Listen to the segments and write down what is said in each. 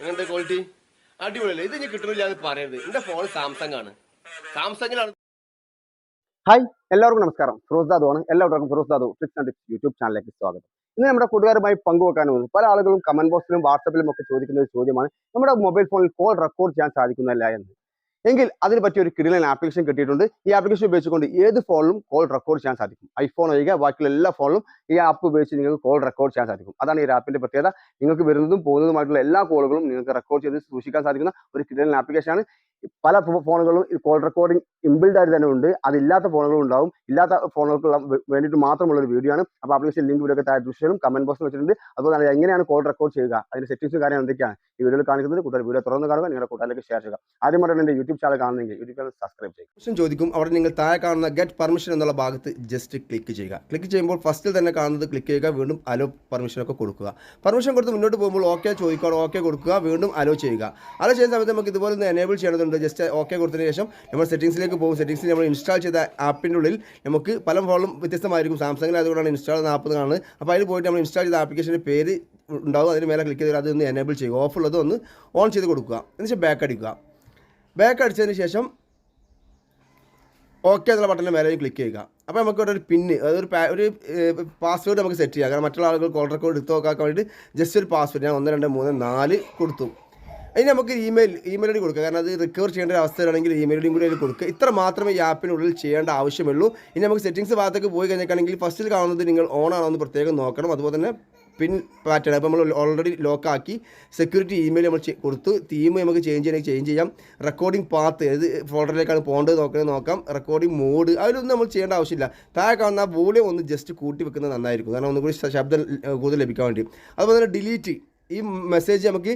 എങ്ങനെയുണ്ട് ക്വാളിറ്റി അടിപൊളിയല്ലേ? ഇത് ഇനി കിട്ടുന്നില്ല എന്ന് പറയരുത്. എന്റെ ഫോൺ സാംസങ് ആണ്. സാംസങ്ങിലാണ് ഹായ് എല്ലാവർക്കും നമസ്കാരം. ഫിറോസ് ദാദു ആണ്. എല്ലാവർക്കും Firoz Dadu tricks and tips YouTube ചാനലിലേക്ക് സ്വാഗതം. ഇന്ന് നമ്മുടെ കൂട്ടുകാരുമായി പങ്കുവെക്കാൻ പോകുന്നത് പല ആളുകളും കമന്റ് ബോക്സിലും വാട്സപ്പിലും ഒക്കെ ചോദിക്കുന്ന ഒരു ചോദ്യമാണ് നമ്മുടെ മൊബൈൽ ഫോണിൽ കോൾ റെക്കോർഡ് ചെയ്യാൻ സാധിക്കുന്നില്ല എന്ന്. എങ്കിൽ അതിന് പറ്റിയ ഒരു കിടിലൻ ആപ്ലിക്കേഷൻ കിട്ടിയിട്ടുണ്ട്. ഈ ആപ്ലിക്കേഷൻ ഉപയോഗിച്ചുകൊണ്ട് ഏത് ഫോണിലും കോൾ റെക്കോർഡ് ചെയ്യാൻ സാധിക്കും. ഐഫോൺ ഒഴികെ ബാക്കിയുള്ള എല്ലാ ഫോണിലും ഈ ആപ്പ് ഉപയോഗിച്ച് നിങ്ങൾക്ക് കോൾ റെക്കോർഡ് ചെയ്യാൻ സാധിക്കും. അതാണ് ഈ ആപ്പിന്റെ പ്രത്യേകത. നിങ്ങൾക്ക് വരുന്നതും പോകുന്നതുമായിട്ടുള്ള എല്ലാ കോളുകളും നിങ്ങൾക്ക് റെക്കോർഡ് ചെയ്ത് സൂക്ഷിക്കാൻ സാധിക്കുന്ന ഒരു കിടിലൻ ആപ്ലിക്കേഷനാണ് പല ഫോണുകളും കോൾ റെക്കോർഡിംഗ് ഇൻബിൽഡ് ആയിട്ട് തന്നെ ഉണ്ട്. അതില്ലാത്ത ഫോണുകളും ഉണ്ടാവും. ഇല്ലാത്ത ഫോണുകൾക്ക് വേണ്ടിയിട്ട് മാത്രമുള്ള ഒരു വീഡിയോ ആണ് അപ്പോൾ ആപ്ലിക്കേഷൻ ലിങ്ക് വീഡിയോ താഴെ ഡിസ്ക്രിപ്ഷനും കമന്റ് ബോക്സിൽ വെച്ചിട്ടുണ്ട്. അതുപോലെ തന്നെ എങ്ങനെയാണ് കോൾ റെക്കോർഡ് ചെയ്യുക? അതിന്റെ സെറ്റിംഗ്സും കാര്യം എന്തൊക്കെയാണ്? ഈ വീഡിയോയിൽ കാണിക്കുന്നത് കൂട്ടുകാർ വീഡിയോ തുറന്ന് കാണുക നിങ്ങളുടെ കൂട്ടുകാരിലേക്ക് ഷെയർ ചെയ്യുക. ആദ്യമായിട്ടാണ് എന്റെ യൂട്യൂബ് ചാനൽ കാണുന്നെങ്കിൽ യൂട്യൂബ് ചാനൽ സബ്സ്ക്രൈബ് ചെയ്യുക. ക്വസ്റ്റ്യൻ ചോദിക്കും. അവിടെ നിങ്ങൾ താഴെ കാണുന്ന ഗെറ്റ് പെർമിഷൻ എന്നുള്ള ഭാഗത്ത് ജസ്റ്റ് ക്ലിക്ക് ചെയ്യുക. ക്ലിക്ക് ചെയ്യുമ്പോൾ ഫസ്റ്റിൽ തന്നെ കാണുന്നത് ക്ലിക്ക് ചെയ്യുക വീണ്ടും അലോ പെർമിഷൻ ഒക്കെ കൊടുക്കുക. പെർമിഷൻ കൊടുത്ത് മുന്നോട്ട് പോകുമ്പോൾ ഓക്കെ ചോദിക്കുക ഓക്കെ കൊടുക്കുക വീണ്ടും അലോ ചെയ്യുക. അലോ ചെയ്യുന്ന സമയത്ത് നമുക്ക് ഇതുപോലെ ഒന്ന് എനേബിൾ ചെയ്യേണ്ടതുണ്ട് ജസ്റ്റ് ഓക്കെ കൊടുത്തതിന് ശേഷം നമ്മൾ സെറ്റിംഗ്സിലേക്ക് പോകും. സെറ്റിംഗ്സിൽ നമ്മൾ ഇൻസ്റ്റാൾ ചെയ്ത ആപ്പിന്റെ ഉള്ളിൽ നമുക്ക് പല ഫോണും വ്യത്യസ്തമായിരിക്കും. സാംസങ്ങിൽ അതുകൊണ്ടാണ് ഇൻസ്റ്റാൾ നാൽപ്പത് കാണുന്നത്. അപ്പോൾ അതിൽ പോയിട്ട് നമ്മൾ ഇൻസ്റ്റാൾ ചെയ്ത ആപ്ലിക്കേഷന്റെ പേര് ഉണ്ടാവും. അതിന് മേലെ ക്ലിക്ക് ചെയ്ത് അതൊന്ന് എനേബിൾ ചെയ്യുക ഓഫ് ഉള്ളതൊന്ന് ഓൺ ചെയ്ത് കൊടുക്കുക. എന്നുവെച്ചാൽ ബാക്ക് അടിക്കുക. ബാക്ക് അടിച്ചതിന് ശേഷം ഓക്കെ എന്നുള്ള ബട്ടണിൽ മേലെ ക്ലിക്ക് ചെയ്യുക. അപ്പോൾ നമുക്ക് ഇവിടെ ഒരു പിന്ന് അതൊരു ഒരു പാസ്വേഡ് നമുക്ക് സെറ്റ് ചെയ്യാം. കാരണം മറ്റുള്ള ആളുകൾ കോൾ റെക്കോർഡ് എടുത്ത് നോക്കാൻ വേണ്ടിയിട്ട് ജസ്റ്റ് ഒരു പാസ്വേഡ് ഞാൻ ഒന്ന് രണ്ട് മൂന്ന് നാല് കൊടുത്തു. അതിന് നമുക്ക് ഇമെയിൽ ഇമെയിൽ ഐ ഡി കൊടുക്കുക കാരണം അത് റിക്കവർ ചെയ്യേണ്ട ഒരു അവസ്ഥയിലാണെങ്കിൽ ഇമെയിൽ ഐ കൂടി അതിൽ കൊടുക്കുക. ഇത്ര മാത്രമേ ഈ ആപ്പിനുള്ളിൽ ചെയ്യേണ്ട ആവശ്യമുള്ളൂ. ഇനി നമുക്ക് സെറ്റിംഗ്സ് ഭാഗത്തേക്ക് പോയി കഴിഞ്ഞിട്ടാണെങ്കിൽ ഫസ്റ്റിൽ കാണുന്നത് നിങ്ങൾ ഓൺ ആണോ എന്ന് പ്രത്യേകം നോക്കണം. അതുപോലെ തന്നെ പിൻ പാറ്റേൺ അപ്പോൾ നമ്മൾ ഓൾറെഡി ലോക്കാക്കി സെക്യൂരിറ്റി ഇമെയിൽ നമ്മൾ കൊടുത്തു. തീം നമുക്ക് ചേഞ്ച് ചെയ്യണമെങ്കിൽ ചേഞ്ച് ചെയ്യാം. റെക്കോർഡിംഗ് പാത്ത് ഏത് ഫോൾഡറിലേക്കാണ് പോകേണ്ടത് നോക്കുന്നത് നോക്കാം. റെക്കോർഡിംഗ് മോഡ് അതിലൊന്നും നമ്മൾ ചെയ്യേണ്ട ആവശ്യമില്ല. താഴെ കാണുന്ന വോളിയം ഒന്ന് ജസ്റ്റ് കൂട്ടി വെക്കുന്നത് നന്നായിരിക്കും. കാരണം ഒന്നുകൂടി കൂടി ശബ്ദം കൂടുതൽ ലഭിക്കാൻ വേണ്ടി. അതുപോലെ തന്നെ ഡിലീറ്റ് ഈ മെസ്സേജ് നമുക്ക്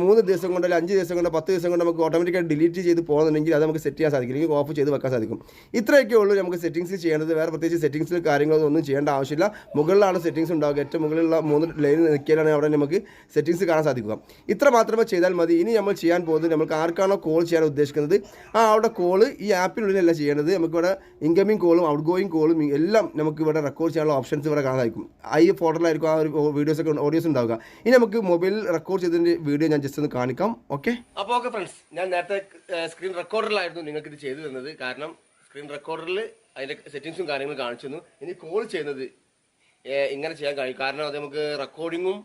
മൂന്ന് ദിവസം കൊണ്ട് അല്ലെങ്കിൽ അഞ്ച് ദിവസം കൊണ്ട് പത്ത് ദിവസം കൊണ്ട് നമുക്ക് ഓട്ടോമാറ്റിക്കായി ഡിലീറ്റ് ചെയ്ത് പോകുന്നുണ്ടെങ്കിൽ അത് നമുക്ക് സെറ്റ് ചെയ്യാൻ സാധിക്കും അല്ലെങ്കിൽ ഓഫ് ചെയ്ത് വെക്കാൻ സാധിക്കും. ഇത്രയൊക്കെ ഉള്ളൂ നമുക്ക് സെറ്റിംഗ്സ് ചെയ്യേണ്ടത്. വേറെ പ്രത്യേകിച്ച് സെറ്റിംഗ്സിൽ കാര്യങ്ങളൊന്നും ചെയ്യേണ്ട ആവശ്യമില്ല. മുകളിലാണ് സെറ്റിംഗ്സ് ഉണ്ടാവുക. ഏറ്റവും മുകളിലുള്ള മൂന്ന് ലൈൻ നിൽക്കിയാലാണ് അവിടെ നമുക്ക് സെറ്റിംഗ്സ് കാണാൻ സാധിക്കുക. ഇത്ര മാത്രമേ ചെയ്താൽ മതി. ഇനി നമ്മൾ ചെയ്യാൻ പോകുന്നത് നമുക്ക് ആർക്കാണോ കോൾ ചെയ്യാൻ ഉദ്ദേശിക്കുന്നത്? ആ അവിടെ കോൾ ഈ ആപ്പിനുള്ളിലല്ല ചെയ്യേണ്ടത്. നമുക്കിവിടെ ഇൻകമിംഗ് കോളും ഔട്ട് ഗോയിങ് കോളും എല്ലാം നമുക്ക് ഇവിടെ റെക്കോർഡ് ചെയ്യാനുള്ള ഓപ്ഷൻസ് ഇവിടെ കാണാൻ സാധിക്കും. ഐ ഫോട്ടോയിലായിരിക്കും ആ ഒരു വീഡിയോസൊക്കെ ഓഡിയോസ് ഉണ്ടാവുക. ഇനി നമുക്ക് മൊബൈൽ റെക്കോർഡ് ചെയ്തതിന്റെ വീഡിയോ ഞാൻ ജസ്റ്റ് ഒന്ന് കാണിക്കാം. ഓക്കെ അപ്പോൾ ഓക്കെ ഫ്രണ്ട്സ് ഞാൻ നേരത്തെ സ്ക്രീൻ റെക്കോർഡറിലായിരുന്നു നിങ്ങൾക്ക് ഇത് ചെയ്തു തന്നത്. കാരണം സ്ക്രീൻ റെക്കോർഡറിൽ അതിന്റെ സെറ്റിങ്സും കാര്യങ്ങളും കാണിച്ചു തന്നു. ഇനി കോൾ ചെയ്യുന്നത് ഇങ്ങനെ ചെയ്യാൻ കഴിയും. കാരണം അത് നമുക്ക് റെക്കോർഡിങ്ങും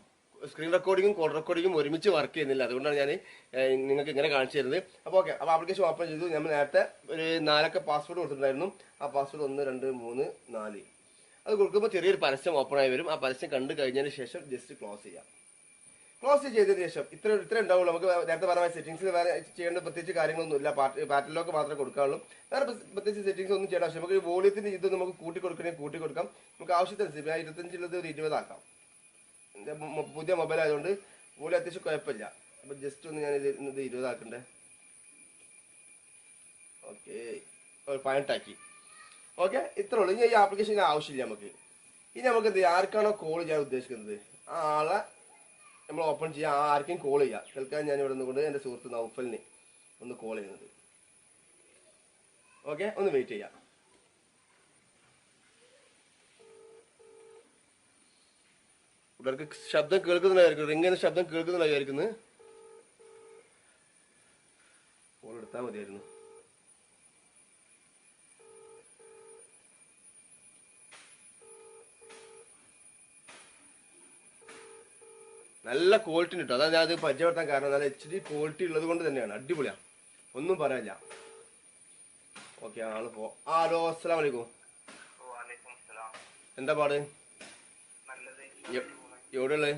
സ്ക്രീൻ റെക്കോർഡിങ്ങും കോൾ റെക്കോർഡിങ്ങും ഒരുമിച്ച് വർക്ക് ചെയ്യുന്നില്ല. അതുകൊണ്ടാണ് ഞാൻ നിങ്ങൾക്ക് ഇങ്ങനെ കാണിച്ചു തരുന്നത്. അപ്പോൾ ഓക്കെ അപ്പോൾ ആപ്ലിക്കേഷൻ ഓപ്പൺ ചെയ്തു. നമ്മൾ നേരത്തെ ഒരു നാലൊക്കെ പാസ്വേഡ് കൊടുത്തിട്ടുണ്ടായിരുന്നു. ആ പാസ്വേഡ് ഒന്ന് രണ്ട് മൂന്ന് നാല്. അത് കൊടുക്കുമ്പോൾ ചെറിയൊരു പരസ്യം ഓപ്പൺ ആയി വരും. ആ പരസ്യം കണ്ടു കഴിഞ്ഞതിന് ശേഷം ജസ്റ്റ് ക്ലോസ് ചെയ്യാം. ക്ലോസ് ചെയ്തതിന് ശേഷം ഇത്ര ഇത്ര ഉണ്ടാവുള്ളൂ. നമുക്ക് നേരത്തെ പറഞ്ഞ സെറ്റിംഗ്സ് വേറെ ചെയ്യേണ്ട പ്രത്യേകിച്ച് കാര്യങ്ങളൊന്നുമില്ല പാറ്റേൺ ലോക്ക് മാത്രമേ കൊടുക്കാവുള്ളൂ. വേറെ പ്രത്യേകിച്ച് സെറ്റിംഗ്സ് ഒന്നും ചെയ്യേണ്ട ആവശ്യം നമുക്ക് വോളിയത്തിന്റെ ഇത് നമുക്ക് കൂട്ടി കൊടുക്കണമെങ്കിൽ കൂട്ടി കൊടുക്കാം. നമുക്ക് ആവശ്യത്തിനനുസരിച്ച് ഇരുപത്തഞ്ചിലത് ഒരു ഇരുപതാക്കാം. പുതിയ മൊബൈൽ ആയതുകൊണ്ട് വോളി അത്യാവശ്യം കുഴപ്പമില്ല. അപ്പം ജസ്റ്റ് ഒന്ന് ഞാൻ ഇത് ഇത് ഇരുപതാക്കണ്ടേ? ഓക്കെ. പതിനെട്ടാക്കി ഓക്കെ? ഇത്രേ ഉള്ളൂ. ഇനി ഈ ആപ്ലിക്കേഷൻ ആവശ്യമില്ല നമുക്ക്. ഇനി നമുക്ക് എന്ത് ആർക്കാണോ കോൾ ചെയ്യാൻ ഉദ്ദേശിക്കുന്നത്? ആ ആളെ നമ്മൾ ഓപ്പൺ ചെയ്യാം ആർക്കും കോൾ ചെയ്യാം. തൽക്കാലം ഞാൻ ഇവിടെ നിന്നുകൊണ്ട് എന്റെ സുഹൃത്ത് നൗഫലിന് ഒന്ന് കോൾ ചെയ്യുന്നത് ഓക്കെ ഒന്ന് വെയിറ്റ് ചെയ്യാം. ഇവർക്ക് ശബ്ദം കേൾക്കുന്നുണ്ടായിരിക്കും റിംഗ് ശബ്ദം കേൾക്കുന്നുണ്ടായിരിക്കുന്നത് കോൾ എടുത്താൽ മതിയായിരുന്നു. നല്ല ക്വാളിറ്റി കിട്ടും. അതാ ഞാൻ അത് പരിചയപ്പെടുത്താൻ കാരണം നല്ല എച്ച് ഡി ക്വാളിറ്റി ഉള്ളത് കൊണ്ട് തന്നെയാണ്. അടിപൊളിയാണ് ഒന്നും പറയാനില്ല. ഓക്കെ ആൾ പോ. ആലോ അസ്സലാം വലൈക്കും എന്താ പാട്? എവിടെയുള്ളത്?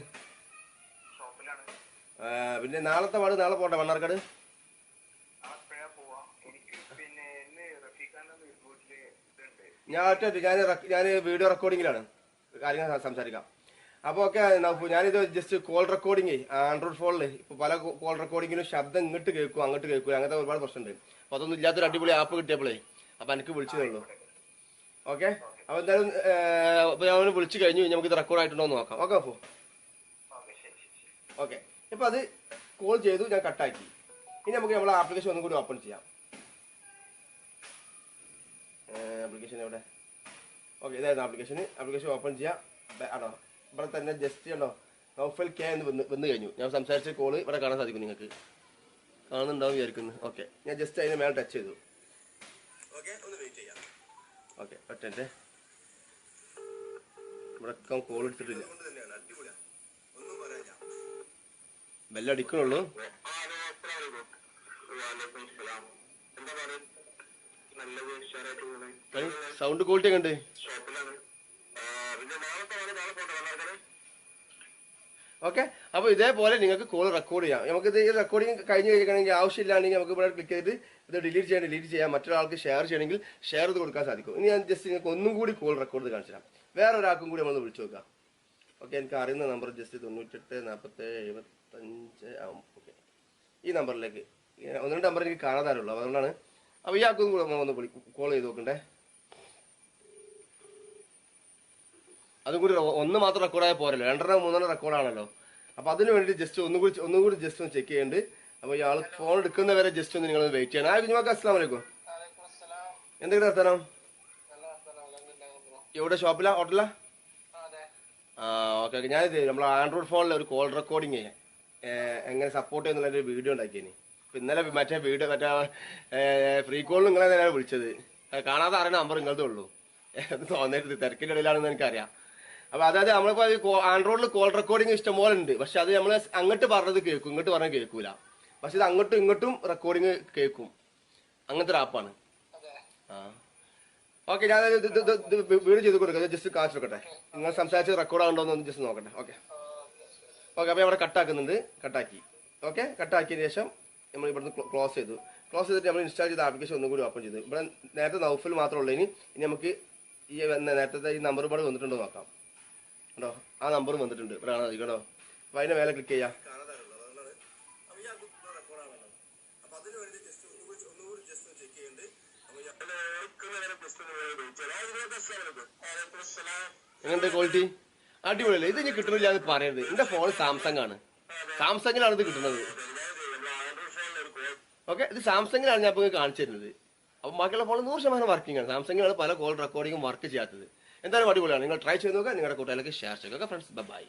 പിന്നെ നാളത്തെ പാട് നാളെ പോട്ടെ മണ്ണാർക്കാട് ഞാൻ ഒറ്റ ഞാൻ ഞാൻ വീഡിയോ റെക്കോർഡിങ്ങിലാണ് കാര്യങ്ങൾ സംസാരിക്കാം. അപ്പോൾ ഓക്കെ ഞാനിത് ജസ്റ്റ് കോൾ റെക്കോർഡിങ് ആൻഡ്രോയിഡ് ഫോണിൽ ഇപ്പോൾ പല കോൾ റെക്കോർഡിങ്ങിനും ശബ്ദം ഇങ്ങോട്ട് കേൾക്കും അങ്ങോട്ട് കേൾക്കും അങ്ങനത്തെ ഒരുപാട് പ്രശ്നമുണ്ട് അപ്പോൾ അതൊന്നും ഇല്ലാത്തൊരു അടിപൊളി ആപ്പ് കിട്ടിയപ്പോഴേ അപ്പോൾ എനിക്ക് വിളിച്ചതേ ഉള്ളൂ. ഓക്കെ? അപ്പോൾ എന്തായാലും അപ്പോൾ ഞാൻ അവനെ വിളിച്ചു കഴിഞ്ഞു ഇനി ഇത് റെക്കോർഡ് ആയിട്ടുണ്ടോ എന്ന് നോക്കാം. ഓക്കെ അപ്പോൾ ഓക്കെ ഇപ്പോൾ അത് കോൾ ചെയ്തു ഞാൻ കട്ടാക്കി ഇനി നമുക്ക് നമ്മളെ ആപ്ലിക്കേഷൻ ഒന്നും കൂടി ഓപ്പൺ ചെയ്യാം. ആപ്ലിക്കേഷൻ എവിടെ? ഓക്കെ ഇതായിരുന്നു ആപ്ലിക്കേഷൻ ആപ്ലിക്കേഷൻ ഓപ്പൺ ചെയ്യാം. ആണോ? ഇവിടെ തന്നെ ജസ്റ്റ് ഉണ്ടോ? നൗഫൽ കെ എന്ന് വന്ന് വന്നു കഴിഞ്ഞു. ഞാൻ സംസാരിച്ച കോൾ ഇവിടെ കാണാൻ സാധിക്കും നിങ്ങൾക്ക്. കാണുന്നുണ്ടാവും വിചാരിക്കുന്നു. ഓക്കെ ഞാൻ ജസ്റ്റ് അതിന് മേലെ ടച്ച് ചെയ്തു. ഓക്കെ ഒന്ന് വെയിറ്റ് ചെയ്യാം. ഓക്കെ ഒറ്റ ഇവിടെ കോൾ എടുത്തിട്ടില്ല. ബെല്ലടിക്കണുള്ളൂ സൗണ്ട് ക്വാളിറ്റി കണ്ടേ ഉണ്ട് ഷോപ്പിലാണ് പിന്നെ നാളെ നാളെ നാളെ പോട്ടെ നാളെ ഓക്കെ അപ്പോൾ ഇതേപോലെ നിങ്ങൾക്ക് കോൾ റെക്കോർഡ് ചെയ്യാം. നമുക്ക് ഇത് ഈ റെക്കോർഡിങ് കഴിഞ്ഞ് കഴിക്കണമെങ്കിൽ ആവശ്യമില്ലാണെങ്കിൽ നമുക്ക് ഇവിടെ ക്ലിക്ക് ചെയ്ത് ഇത് ഡിലീറ്റ് ചെയ്യാൻ ഡിലീറ്റ് ചെയ്യാം. മറ്റൊരാൾക്ക് ഷെയർ ചെയ്യണമെങ്കിൽ ഷെയർ ചെയ്ത് കൊടുക്കാൻ സാധിക്കും. ഇനി ഞാൻ ജസ്റ്റ് നിങ്ങൾക്ക് ഒന്നും കൂടി കോൾ റെക്കോർഡ് കാണിച്ചു തരാം. വേറെ ഒരാൾക്കും കൂടി നമ്മൾ വിളിച്ചു നോക്കാം. ഓക്കെ എനിക്ക് അറിയുന്ന നമ്പർ ജസ്റ്റ് തൊണ്ണൂറ്റെട്ട് നാൽപ്പത്തേഴ് എഴുപത്തഞ്ച് ഓക്കെ ഈ നമ്പറിലേക്ക് ഒന്ന് രണ്ട് നമ്പർ എനിക്ക് കാണാതാരുള്ളൂ അതുകൊണ്ടാണ്. അപ്പോൾ ഈ ആൾക്കും കൂടെ വിളി കോൾ ചെയ്ത് നോക്കണ്ടേ? അതും കൂടി ഒന്ന് മാത്രം റെക്കോർഡായ പോരല്ലോ. രണ്ടെണ്ണം മൂന്നെണ്ണം റെക്കോർഡാണല്ലോ അപ്പൊ അതിന് വേണ്ടി ജസ്റ്റ് ഒന്നും കൂടി ഒന്നും കൂടി ജസ്റ്റ് ഒന്ന് ചെക്ക് ചെയ്യേണ്ട. അപ്പൊ ഇയാൾ ഫോൺ എടുക്കുന്നവരെ ജസ്റ്റ് ഒന്ന് നിങ്ങൾ വെയിറ്റ് ചെയ്യണം. ആ കുഞ്ഞുമാക്ക് അസ്സാം വലൈക്കും എന്തൊക്കെ വർത്തനം? എവിടെ? ഷോപ്പിലാ? ഹോട്ടലാ ആ ഓക്കെ ഓക്കെ ഞാനിത് നമ്മൾ ആൻഡ്രോയിഡ് ഫോണിൽ ഒരു കോൾ റെക്കോർഡിങ് എങ്ങനെ സപ്പോർട്ട് ചെയ്യുന്നുള്ള ഒരു വീഡിയോ ഉണ്ടാക്കിയേനി. ഇപ്പൊ ഇന്നലെ മറ്റേ വീഡിയോ മറ്റേ ഫ്രീ കോളിൽ നിങ്ങളെ തന്നെയാണ് വിളിച്ചത്. കാണാതെ അറിയണ നമ്പർ നിങ്ങളതേ ഉള്ളൂ. തോന്നിയിട്ട് തിരക്കിന്റെ ഇടയിലാണെന്ന് എനിക്കറിയാം. അപ്പൊ അതായത് നമ്മളിപ്പോ ആൻഡ്രോയിഡിൽ കോൾ റെക്കോർഡിംഗ് ഇഷ്ടംപോലെ ഉണ്ട് പക്ഷെ അത് നമ്മൾ അങ്ങോട്ട് പറഞ്ഞത് കേൾക്കും ഇങ്ങോട്ട് പറഞ്ഞത് കേൾക്കൂല. പക്ഷെ ഇത് അങ്ങോട്ടും ഇങ്ങോട്ടും റെക്കോർഡിംഗ് കേൾക്കും. അങ്ങനത്തെ ഒരു ആപ്പാണ് ആ. ഓക്കെ ഞാൻ വീഡിയോ ചെയ്ത് കൊടുക്കാം. ജസ്റ്റ് കാണിച്ചു കൊടുക്കട്ടെ. നിങ്ങൾ സംസാരിച്ച് റെക്കോർഡ് ആകണ്ടോ എന്ന് ജസ്റ്റ് നോക്കട്ടെ. ഓക്കെ ഓക്കെ അപ്പോൾ അവിടെ കട്ടാക്കുന്നുണ്ട് കട്ടാക്കി ഓക്കെ കട്ടാക്കിയതിന് ശേഷം നമ്മൾ ഇവിടുന്ന് ക്ലോസ് ചെയ്തു. ക്ലോസ് ചെയ്തിട്ട് നമ്മൾ ഇൻസ്റ്റാൾ ചെയ്ത ആപ്ലിക്കേഷൻ ഒന്നും കൂടി ഓപ്പൺ ചെയ്തു. ഇവിടെ നേരത്തെ നൗഫിൽ മാത്രമേ ഉള്ളൂ. ഇനി ഇനി നമുക്ക് ഈ നേരത്തെ ഈ നമ്പർ ഇവിടെ വന്നിട്ടുണ്ടോ നോക്കാം. കേട്ടോ ആ നമ്പർ വന്നിട്ടുണ്ട്. കാണാൻ കേട്ടോ അപ്പോൾ അതിന്റെ മേലെ ക്ലിക്ക് ചെയ്യാം. എങ്ങനത്തെ ക്വാളിറ്റി അടിപൊളിയല്ലേ? ഇത് ഇനി കിട്ടുന്നില്ല എന്ന് പറയരുത്. എന്റെ ഫോൺ സാംസങ് ആണ്. സാംസങ്ങിലാണ് ഇത് കിട്ടുന്നത്. ഓക്കെ ഇത് സാംസങ്ങിലാണ് ഞാൻ ഇപ്പോൾ കാണിച്ചു തരുന്നത്. അപ്പോൾ ബാക്കിയുള്ള ഫോൺ നൂറ് ശതമാനം വർക്കിംഗ് ആണ്. സാംസങ്ങിലാണ് പല കോൾ റെക്കോർഡിങ്ങും വർക്ക് ചെയ്യാത്തത്. എന്തായാലും അടിപൊളിയാണ്. നിങ്ങൾ ട്രൈ ചെയ്ത് നോക്കുക. നിങ്ങളുടെ കൂട്ടുകാരിലേക്ക് ഷെയർ ചെയ്യുക. Friends bye